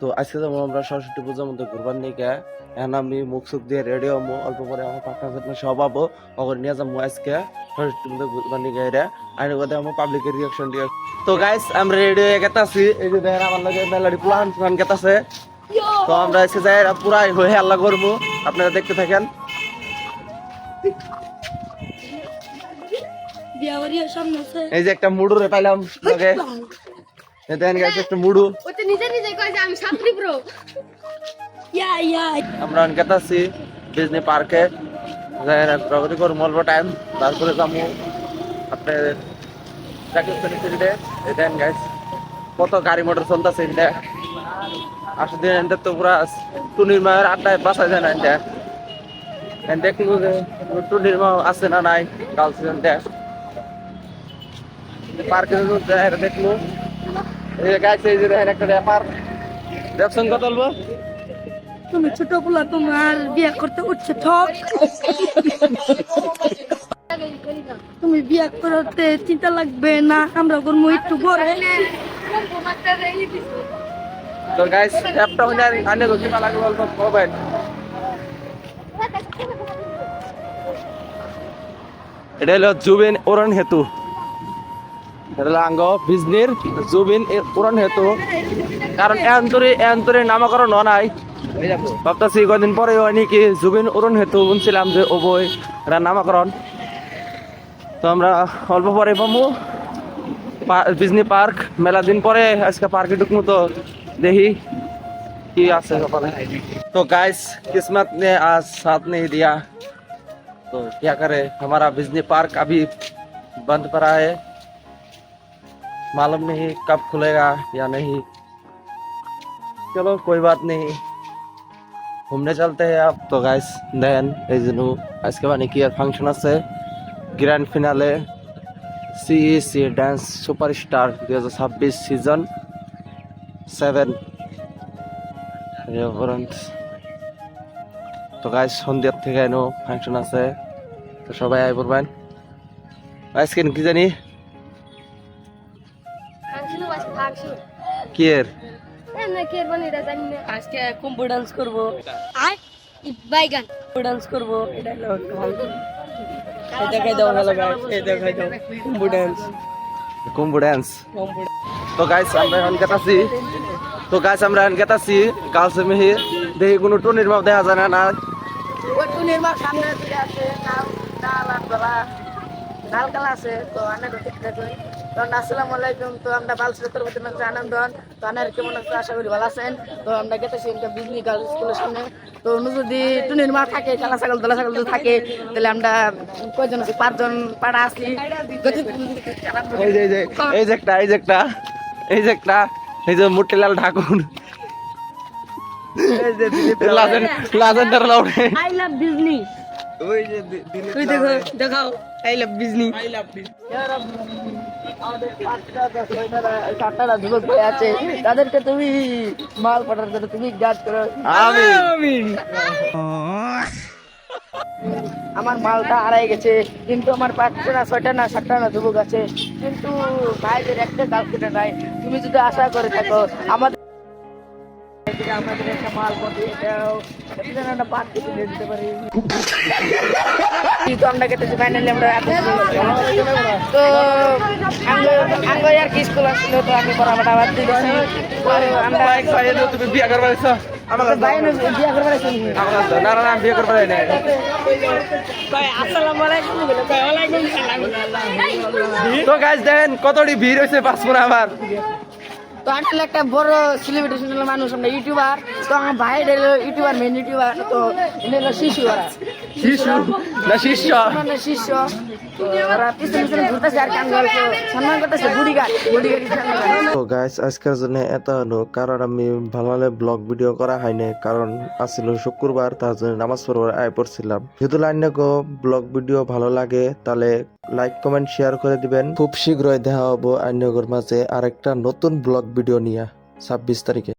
তো আজকে যেমন আমরা সরস্বতী পূজার মধ্যে ঘুরবার নিয়ে এখন আমি মুখ সুখ দিয়ে রেডি হব অল্প পরে আমার পাটনা ফাটনা সব পাবো ওখানে নিয়ে যাব আজকে সরস্বতী মধ্যে ঘুরবার নিয়ে এটা আর কথা আমার পাবলিকের রিয়াকশন দিয়ে। তো গাইস আমরা রেডি হয়ে গেতে আছি এই যে দেখেন আমার লাগে মেলাডি প্লান প্লান গেতাছে। তো আমরা এসে যাই পুরাই হয়ে আল্লাহ করব আপনারা দেখতে থাকেন। আছে এই যে একটা মুড়ু রে পাইলাম দেখেন গাইস একটা মুড়ু। ও তো নিজে নিজে কয় যে আমি ছাত্রী ব্রো ইয়া ইয়া। আমরা গেতাছি ডিজনি পার্কে প্রগতি করব অল্প টাইম তারপরে যাব ফিল্ডে দেখেন গাইস কত গাড়ি মোটর চলতেছে এটা আসলে এনটা তো পুরা টুনির মায়ের আড্ডায় বাসা যায় না এটা এন দেখল যে টুনির মা আছে না নাই গার্লফ্রেন্ড দেখ পার্কে দেখল। এই যে গাইছে এই যে দেখেন একটা ব্যাপার দেখছেন কত বলব? তুমি ছোট পোলা তোমার বিয়ে করতে উঠছে ঠক। তুমি বিয়ে করতে চিন্তা লাগবে না আমরা করব একটু পরে। তো গাইস অ্যাপটা আনে মোবাইল। এটা হলো জুবিন উড়ন হেতু। এটা হলো আঙ্গ বিজনির জুবিন এর উড়ন হেতু কারণ এন্তরে এন্তরে নামকরণ হয় নাই ভাবতাছি কদিন পরে হয় নাকি জুবিন উড়ন হেতু শুনছিলাম যে ও বই এটা নামকরণ তো আমরা অল্প পরে পাবো বিজনি পার্ক মেলা দিন পরে আজকে পার্কে ঢুকবো তো দেখি কি আছে সকালে तो गाइस किस्मत ने आज साथ नहीं दिया तो क्या करे हमारा बिजली पार्क अभी बंद पड़ा है मालूम नहीं कब खुलेगा या नहीं चलो कोई बात नहीं घूमने चलते हैं अब तो गाइस देन এই জন্য আজকে মানে কি আর ফাংশন আছে grand finale CEC dance superstar দুই হাজার ছাব্বিশ সিজন সেভেন তো গাইজ সন্ধ্যার থেকে এনো ফাংশন আছে তো সবাই আই পড়বেন আজকে কি জানি কি এর? আজকে কুম্ভু ডান্স করব। বাইগান। ডান্স করব। এটা হলো এই দেখাই দাও হ্যালো গাইস এই দেখাই দাও। কুম্ভু ডান্স কুম্ভু ড্যান্স কুম্ভু তো গাইজ আমরা এখন গেতাছি। তো গাইজ আমরা এখন গেতাছি কালসে মিহি। দেখি কোনো টুনির ভাব দেখা যায় না না? সামনে আছে তো দেখতে তো আসসালামু আলাইকুম। তো আমরা বালসের তরফ থেকে আনন্দন। তো আনার কেমন আছে? আশা করি ভালো আছেন। তো আমরা গেতেছি একটা বিজনি গার্লস স্কুলের সামনে। তো যদি টুনির মা থাকে কালা ছাগল দলা ছাগল যদি থাকে তাহলে আমরা কয়জন আছি? পাঁচজন পাড়া আসি এই যে এই যে একটা এই যে একটা এই যে একটা এই যে মুটিলাল ঠাকুর লাজেন লাজেন্ডার লাউডে আই লাভ বিজনি ওই যে তুই দেখো দেখাও। আই লাভ বিজনি সাতটা যুবক ভাই আছে তাদেরকে তুমি মাল পাঠার জন্য তুমি গাছ করো। আমিন। আমার মালটা হারাই গেছে কিন্তু আমার পাঁচটা না ছয়টা না সাতটা না যুবক আছে। কিন্তু ভাইদের একটা কালকেটা নাই তুমি যদি আশা করে থাকো আমাদের এদিকে আমাদের একটা মাল পাঠিয়ে দাও। একটা পাট কেটে নিয়ে দিতে পারি। কিন্তু আমরা কেটেছি ফাইনালি আমরা এখন তো আঙ্গ আর কি স্কুল আসছিল তো আমি পড়াবাটা বাদ দিয়েছি। আমরা তুমি বিয়া করবার তো গাইস দেখেন কতটি ভিড় হইছে পাঁচপুরা আমার। তো আসলে একটা বড় সেলিব্রিটি মানুষ আমরা ইউটিউবার তো আমার ভাই হলো ইউটিউবার মেন ইউটিউবার তো এনে হলো শিশু ওরা। শিশু? না শিষ্য? মানে শিষ্য। তো গাইস আজকের জন্য এত হলো। কারণ আমি ভালোভাবে ব্লগ ভিডিও করা হয়নি। কারণ আসছিল শুক্রবার তার জন্য নামাজ পড়বার আয় পড়ছিলাম। যেহেতু লাইনগো ব্লগ ভিডিও ভালো লাগে তাহলে লাইক কমেন্ট শেয়ার করে দিবেন। খুব শীঘ্রই দেখা হব আইনগর মাঝে আরেকটা নতুন ব্লগ ভিডিও নিয়ে। ছাব্বিশ তারিখে।